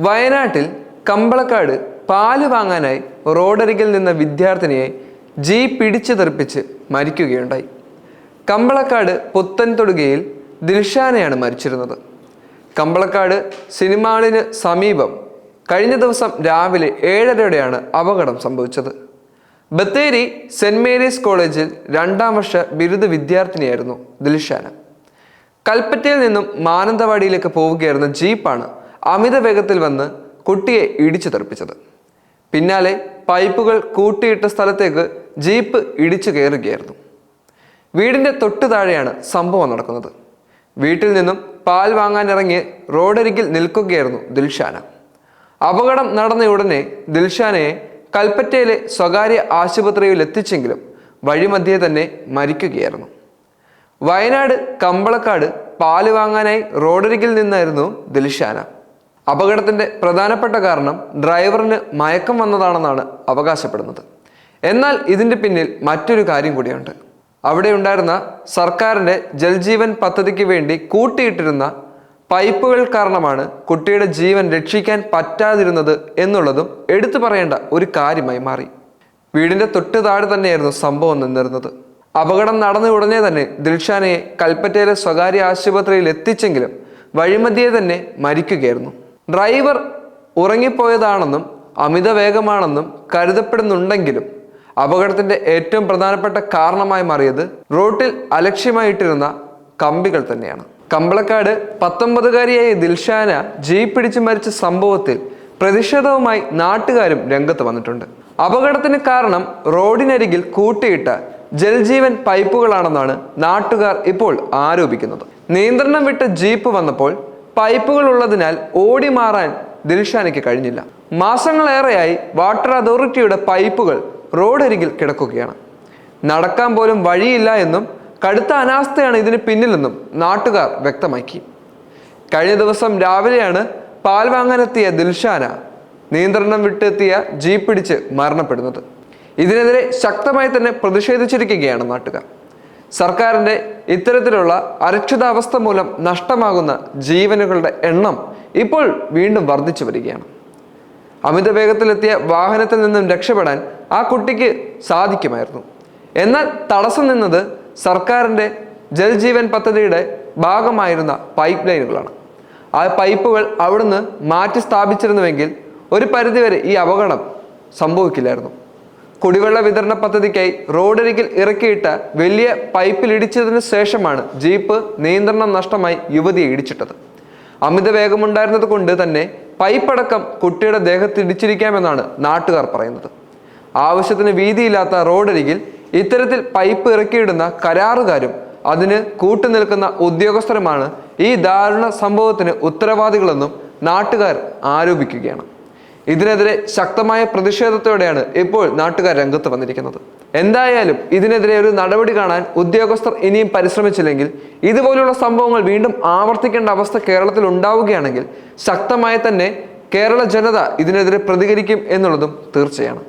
വയനാട്ടിൽ കമ്പളക്കാട് പാൽ വാങ്ങാനായി റോഡരികിൽ നിന്ന വിദ്യാർത്ഥിനിയെ ജീപ്പ് പിടിച്ചു തെറിപ്പിച്ച് മരിക്കുകയുണ്ടായി. കമ്പളക്കാട് പുത്തൻതൊടുകയിൽ ദിൽഷാനയാണ് മരിച്ചിരുന്നത്. കമ്പളക്കാട് സിനിമാളിന് സമീപം കഴിഞ്ഞ ദിവസം രാവിലെ ഏഴരയോടെയാണ് അപകടം സംഭവിച്ചത്. ബത്തേരി സെന്റ് മേരീസ് കോളേജിൽ രണ്ടാം വർഷ ബിരുദ വിദ്യാർത്ഥിനിയായിരുന്നു ദിൽഷാന. കൽപ്പറ്റയിൽ നിന്നും മാനന്തവാടിയിലേക്ക് പോവുകയായിരുന്ന ജീപ്പാണ് അമിത വേഗത്തിൽ വന്ന് കുട്ടിയെ ഇടിച്ചു തെറിപ്പിച്ചത്. പിന്നാലെ പൈപ്പുകൾ കൂട്ടിയിട്ട സ്ഥലത്തേക്ക് ജീപ്പ് ഇടിച്ചു കയറുകയായിരുന്നു. വീടിന്റെ തൊട്ടു താഴെയാണ് സംഭവം നടക്കുന്നത്. വീട്ടിൽ നിന്നും പാൽ വാങ്ങാനിറങ്ങി റോഡരികിൽ നിൽക്കുകയായിരുന്നു ദിൽഷാന. അപകടം നടന്ന ഉടനെ ദിൽഷാനയെ കൽപ്പറ്റയിലെ സ്വകാര്യ ആശുപത്രിയിൽ എത്തിച്ചെങ്കിലും വഴിമധ്യേ തന്നെ മരിക്കുകയായിരുന്നു. വയനാട് കമ്പളക്കാട് പാൽ വാങ്ങാനായി റോഡരികിൽ നിന്നായിരുന്നു ദിൽഷാന. അപകടത്തിന്റെ പ്രധാനപ്പെട്ട കാരണം ഡ്രൈവറിന് മയക്കം വന്നതാണെന്നാണ് അവകാശപ്പെടുന്നത്. എന്നാൽ ഇതിന്റെ പിന്നിൽ മറ്റൊരു കാര്യം കൂടിയുണ്ട്. അവിടെ ഉണ്ടായിരുന്ന സർക്കാരിന്റെ ജൽജീവൻ പദ്ധതിക്ക് വേണ്ടി കൂട്ടിയിട്ടിരുന്ന പൈപ്പുകൾ കാരണമാണ് കുട്ടിയുടെ ജീവൻ രക്ഷിക്കാൻ പറ്റാതിരുന്നത് എന്നുള്ളതും എടുത്തു പറയേണ്ട ഒരു കാര്യമായി മാറി. വീടിന്റെ തൊട്ട് താഴെ തന്നെയായിരുന്നു സംഭവം നിന്നിരുന്നത്. അപകടം നടന്ന ഉടനെ തന്നെ ദിൽഷാനയെ കൽപ്പറ്റയിലെ സ്വകാര്യ ആശുപത്രിയിൽ എത്തിച്ചെങ്കിലും വഴിമതിയെ തന്നെ മരിക്കുകയായിരുന്നു. ഡ്രൈവർ ഉറങ്ങിപ്പോയതാണെന്നും അമിത വേഗമാണെന്നും കരുതപ്പെടുന്നുണ്ടെങ്കിലും അപകടത്തിന്റെ ഏറ്റവും പ്രധാനപ്പെട്ട കാരണമായി മാറിയത് റോട്ടിൽ അലക്ഷ്യമായിട്ടിരുന്ന കമ്പികൾ തന്നെയാണ്. കമ്പളക്കാട് പത്തൊമ്പതുകാരിയായ ദിൽഷാന ജീപ്പ് പിടിച്ച് മരിച്ച സംഭവത്തിൽ പ്രതിഷേധവുമായി നാട്ടുകാരും രംഗത്ത് വന്നിട്ടുണ്ട്. അപകടത്തിന് കാരണം റോഡിനരികിൽ കൂട്ടിയിട്ട ജൽജീവൻ പൈപ്പുകളാണെന്നാണ് നാട്ടുകാർ ഇപ്പോൾ ആരോപിക്കുന്നത്. നിയന്ത്രണം വിട്ട ജീപ്പ് വന്നപ്പോൾ പൈപ്പുകൾ ഉള്ളതിനാൽ ഓടി മാറാൻ ദിൽഷാനയ്ക്ക് കഴിഞ്ഞില്ല. മാസങ്ങളേറെയായി വാട്ടർ അതോറിറ്റിയുടെ പൈപ്പുകൾ റോഡരികിൽ കിടക്കുകയാണ്. നടക്കാൻ പോലും വഴിയില്ല എന്നും കടുത്ത അനാസ്ഥയാണ് ഇതിന് പിന്നിലെന്നും നാട്ടുകാർ വ്യക്തമാക്കി. കഴിഞ്ഞ ദിവസം രാവിലെയാണ് പാൽ വാങ്ങാനെത്തിയ ദിൽഷാന നിയന്ത്രണം വിട്ടെത്തിയ ജീപ്പ് പിടിച്ച് മരണപ്പെടുന്നത്. ഇതിനെതിരെ ശക്തമായി തന്നെ പ്രതിഷേധിച്ചിരിക്കുകയാണ് നാട്ടുകാർ. സർക്കാരിന്റെ ഇത്തരത്തിലുള്ള അരക്ഷിതാവസ്ഥ മൂലം നഷ്ടമാകുന്ന ജീവനുകളുടെ എണ്ണം ഇപ്പോൾ വീണ്ടും വർദ്ധിച്ചു വരികയാണ്. അമിത വേഗത്തിലെത്തിയ വാഹനത്തിൽ നിന്നും രക്ഷപ്പെടാൻ ആ കുട്ടിക്ക് സാധിക്കുമായിരുന്നു. എന്നാൽ തടസ്സം നിന്നത് സർക്കാരിന്റെ ജൽജീവൻ പദ്ധതിയുടെ ഭാഗമായിരുന്ന പൈപ്പ് ലൈനുകളാണ് ആ പൈപ്പുകൾ അവിടുന്ന് മാറ്റി സ്ഥാപിച്ചിരുന്നുവെങ്കിൽ ഒരു പരിധിവരെ ഈ അപകടം സംഭവിക്കില്ലായിരുന്നു. കുടിവെള്ള വിതരണ പദ്ധതിക്കായി റോഡരികിൽ ഇറക്കിയിട്ട വലിയ പൈപ്പിൽ ഇടിച്ചതിന് ശേഷമാണ് ജീപ്പ് നിയന്ത്രണം നഷ്ടമായി യുവതിയെ ഇടിച്ചിട്ടത്. അമിത വേഗമുണ്ടായിരുന്നത് കൊണ്ട് തന്നെ പൈപ്പടക്കം കുട്ടിയുടെ ദേഹത്ത് ഇടിച്ചിരിക്കാമെന്നാണ് നാട്ടുകാർ പറയുന്നത്. ആവശ്യത്തിന് വീതിയില്ലാത്ത റോഡരികിൽ ഇത്തരത്തിൽ പൈപ്പ് ഇറക്കിയിടുന്ന കരാറുകാരും അതിന് കൂട്ടുനിൽക്കുന്ന ഉദ്യോഗസ്ഥരുമാണ് ഈ ദാരുണ സംഭവത്തിന് ഉത്തരവാദികളെന്നും നാട്ടുകാർ ആരോപിക്കുകയാണ്. ഇതിനെതിരെ ശക്തമായ പ്രതിഷേധത്തോടെയാണ് ഇപ്പോൾ നാട്ടുകാർ രംഗത്ത് വന്നിരിക്കുന്നത്. എന്തായാലും ഇതിനെതിരെ ഒരു നടപടി കാണാൻ ഉദ്യോഗസ്ഥർ ഇനിയും പരിശ്രമിച്ചില്ലെങ്കിൽ ഇതുപോലുള്ള സംഭവങ്ങൾ വീണ്ടും ആവർത്തിക്കേണ്ട അവസ്ഥ കേരളത്തിൽ ഉണ്ടാവുകയാണെങ്കിൽ ശക്തമായി തന്നെ കേരള ജനത ഇതിനെതിരെ പ്രതികരിക്കും എന്നുള്ളതും തീർച്ചയാണ്.